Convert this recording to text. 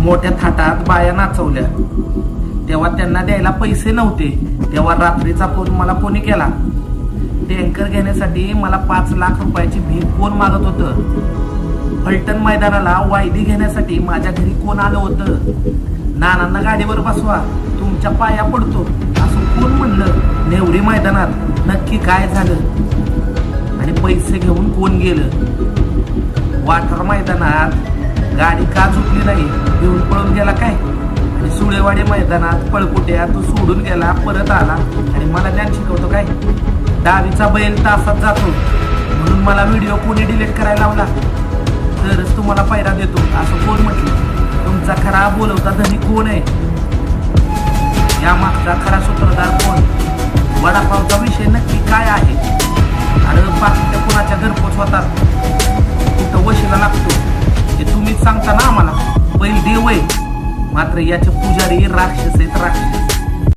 मोठ्या थाटात बाया नाचवल्या. तेव्हा त्यांना द्यायला पैसे नव्हते. तेव्हा रात्रीचा फोन मला कोणी केला? टँकर घेण्यासाठी मला पाच लाख रुपयाची भीक कोण मागत होतं? फलटण मैदानाला वायदी घेण्यासाठी माझ्या घरी कोण आलं होतं? नानांना गाडीवर बसवा तुमच्या पाया पडतो असं कोण म्हणलं? नेवरी मैदानात नक्की काय झालं? आणि पैसे घेऊन कोण गेलं? वाठार मैदानात गाडी का चुकली नाही? घेऊन पळून गेला काय? आणि सुळेवाडी मैदानात पळकुट्या तो सोडून गेला परत आला. आणि मला ज्ञान शिकवतो काय? डावीचा बैल तासात जातो. म्हणून मला व्हिडिओ कोणी डिलीट करायला लावला? तरच तुम्हाला पायरा देतो असं कोण म्हटलं? तुमचा खरा बोलवता धनी कोण आहे? या मागचा खरा सूत्रधार कोण? वडापावचा विषय नक्की काय आहे? अरे बाकीच्या कुणाच्या घरपोच होतात कुठं वशीला लागतो? सांगता ना आम्हाला बैल देव आहे. मात्र याचे पुजारी राक्षस आहेत राक्षस